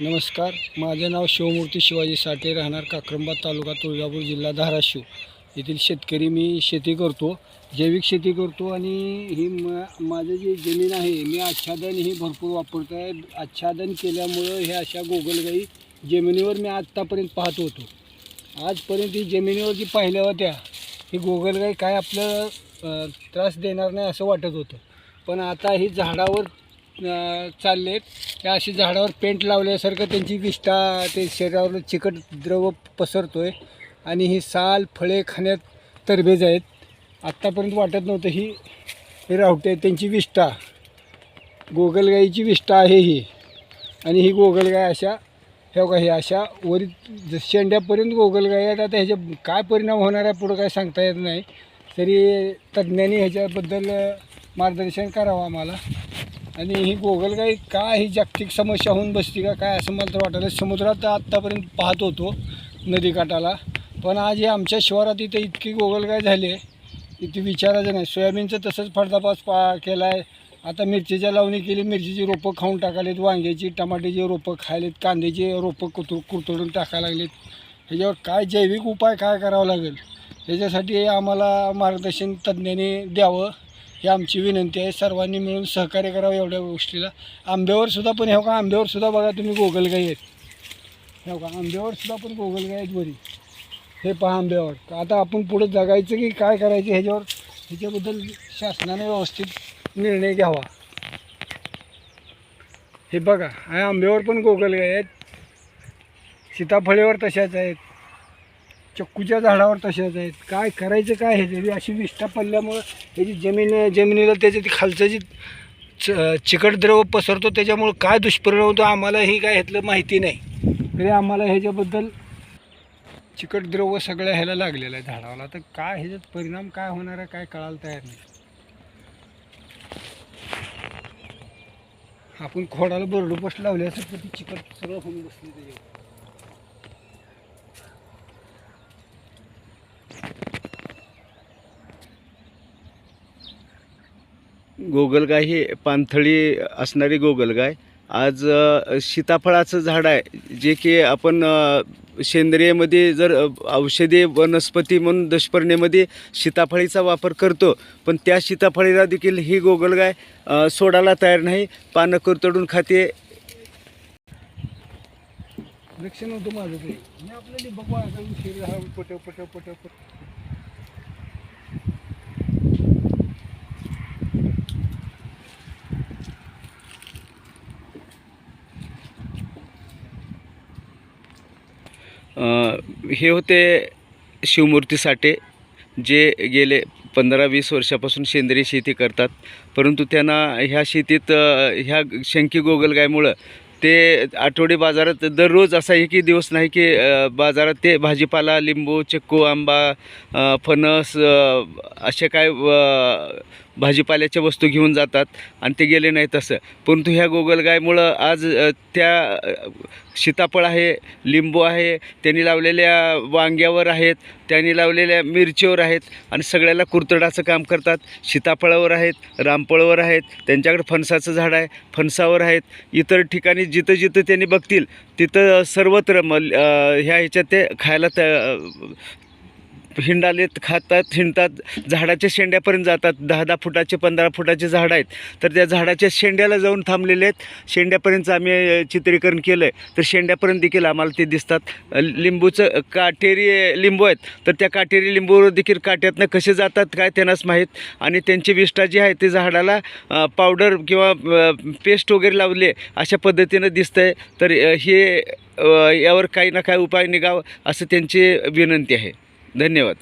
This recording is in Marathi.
नमस्कार माझं नाव शिवमूर्ती शिवाजी साठे राहणार काक्रंबा तालुका तुळजापूर जिल्हा धाराशिव. येथील शेतकरी मी शेती करतो जैविक शेती करतो आणि ही म माझं जी जमीन आहे मी आच्छादन ही भरपूर वापरतो आहे आच्छादन केल्यामुळं हे अशा गोगलगाई जमिनीवर मी आत्तापर्यंत पाहत होतो. आजपर्यंत ही जमिनीवर जी पाहिल्या होत्या ही गोगलगाई काय आपलं त्रास देणार नाही असं वाटत होतं. पण आता ही झाडावर चालले आहेत त्या अशी झाडावर पेंट लावल्यासारखं त्यांची विष्ठा ते शरीरावर चिकट द्रव पसरतो आहे आणि ही साल फळे खाण्यात तरबेज आहेत. आत्तापर्यंत वाटत नव्हतं ही हे रावटे त्यांची विष्ठा गोगलगाईची विष्ठा आहे ही. आणि ही गोगलगाय अशा हे हे अशा वरी ज- शेंड्यापर्यंत गोगलगाई आहेत आता ह्याच्या काय परिणाम होणार आहे पुढं काय सांगता येत नाही. तरी तज्ज्ञांनी ह्याच्याबद्दल मार्गदर्शन करावं आम्हाला. आणि ही गोगलगाई का ही जागतिक समस्या होऊन बसती का काय असं मला तर वाटायला समुद्रात आत्तापर्यंत पाहत होतो नदीकाठाला पण आज हे आमच्या शिवारात इथे इतकी गोगलगाय झाली आहे. इथे विचारायचं नाही. सोयाबीनचं तसंच फडदापास पा केला आहे आता मिरचीच्या लावणी केली. मिरचीची रोपं खाऊन टाकालेत. वांग्याची टमाट्याची रोपं खायलेत. कांद्याची रोपं कुतु कुरतडून टाकायला लागलेत. ह्याच्यावर काय जैविक उपाय काय करावा लागेल? ह्याच्यासाठी आम्हाला मार्गदर्शन तज्ज्ञांनी द्यावं. ही आमची विनंती आहे. सर्वांनी मिळून सहकार्य करावं एवढ्या गोष्टीला. आंब्यावर सुद्धा पण हे का आंब्यावर सुद्धा बघा तुम्ही गोगलगाई आहेत. हे का आंब्यावर सुद्धा पण गोगलगाई आहेत बरी हे पहा आंब्यावर. आता आपण पुढे जगायचं की काय करायचं ह्याच्यावर? ह्याच्याबद्दल शासनाने व्यवस्थित निर्णय घ्यावा. हे बघा आंब्यावर पण गोगलगाई आहेत. सीताफळेवर तशाच आहेत. चक्कूच्या झाडावर तशाच आहेत. काय करायचं काय हे? जरी अशी विष्ठा पडल्यामुळं ह्याची जमीन जमिनीला त्याचे ती खालचं जी च चिकट द्रव पसरतो त्याच्यामुळं काय दुष्परिणाम होतो आम्हालाही काय ह्यातलं माहिती नाही. तरी आम्हाला ह्याच्याबद्दल चिकट द्रव सगळ्या ह्याला लागलेलं आहे झाडाला तर काय ह्याच्यात परिणाम काय होणार आहे काय कळायला तयार नाही. आपण खोडाला बरडू बस लावल्यासारखं ती चिकट सगळं होऊन बसली त्याच्यावर. गोगलगाय ही पाणथळी असणारी गोगलगाय. आज सीताफळाचं झाड आहे जे की आपण सेंद्रियमध्ये जर औषधी वनस्पती म्हणून दशपर्णीमध्ये सीताफळीचा वापर करतो पण त्या सीताफळीला देखील ही गोगलगाय सोडायला तयार नाही. पानं कुरतडून खाते. लक्ष नव्हतं माझं ते. मी आपल्याला बघू आता उशीर हा पट पट पट पट अ, हे होते शिवमूर्ती साठे जे गेले पंधरा वीस वर्षापासून सेंद्रिय शेती करतात. परंतु त्यांना ह्या शेतीत ह्या शंकी गोगलगायमुळं ते आठवडी बाजारात दररोज असा एकही दिवस नाही की बाजारात ते भाजीपाला लिंबू चिक्कू आंबा फणस असे काय भाजीपाल्याच्या वस्तू घेऊन जातात आणि ते गेले नाही तसं. परंतु ह्या गोगलगायमुळं आज त्या सीताफळ आहे लिंबू आहे त्यांनी लावलेल्या वांग्यावर आहेत त्यांनी लावलेल्या मिरचीवर आहेत आणि सगळ्याला कुरतडाचं काम करतात. सीताफळावर आहेत रामफळावर आहेत त्यांच्याकडे फणसाचं झाड आहे फणसावर आहेत. इतर ठिकाणी जिथं जिथं त्यांनी बघतील तिथं सर्वत्र मल ह्या ह्याच्यात ते खायला त हिंडालेत खातात हिंडतात झाडाच्या शेंड्यापर्यंत जातात. दहा दहा फुटाचे पंधरा फुटाचे झाडं आहेत. तर त्या झाडाच्या शेंड्याला जाऊन थांबलेले आहेत. शेंड्यापर्यंत आम्ही चित्रीकरण केलं आहे तर शेंड्यापर्यंत देखील आम्हाला ते दिसतात. लिंबूचं काटेरी लिंबू आहेत. तर त्या काटेरी लिंबूवर देखील काट्यातनं कसे जातात काय त्यांनाच माहीत. आणि त्यांची विष्ठा जी आहे ते झाडाला पावडर किंवा पेस्ट वगैरे लावले अशा पद्धतीनं दिसतं आहे तर हे यावर काही ना काही उपाय निघावं असं त्यांची विनंती आहे. धन्यवाद.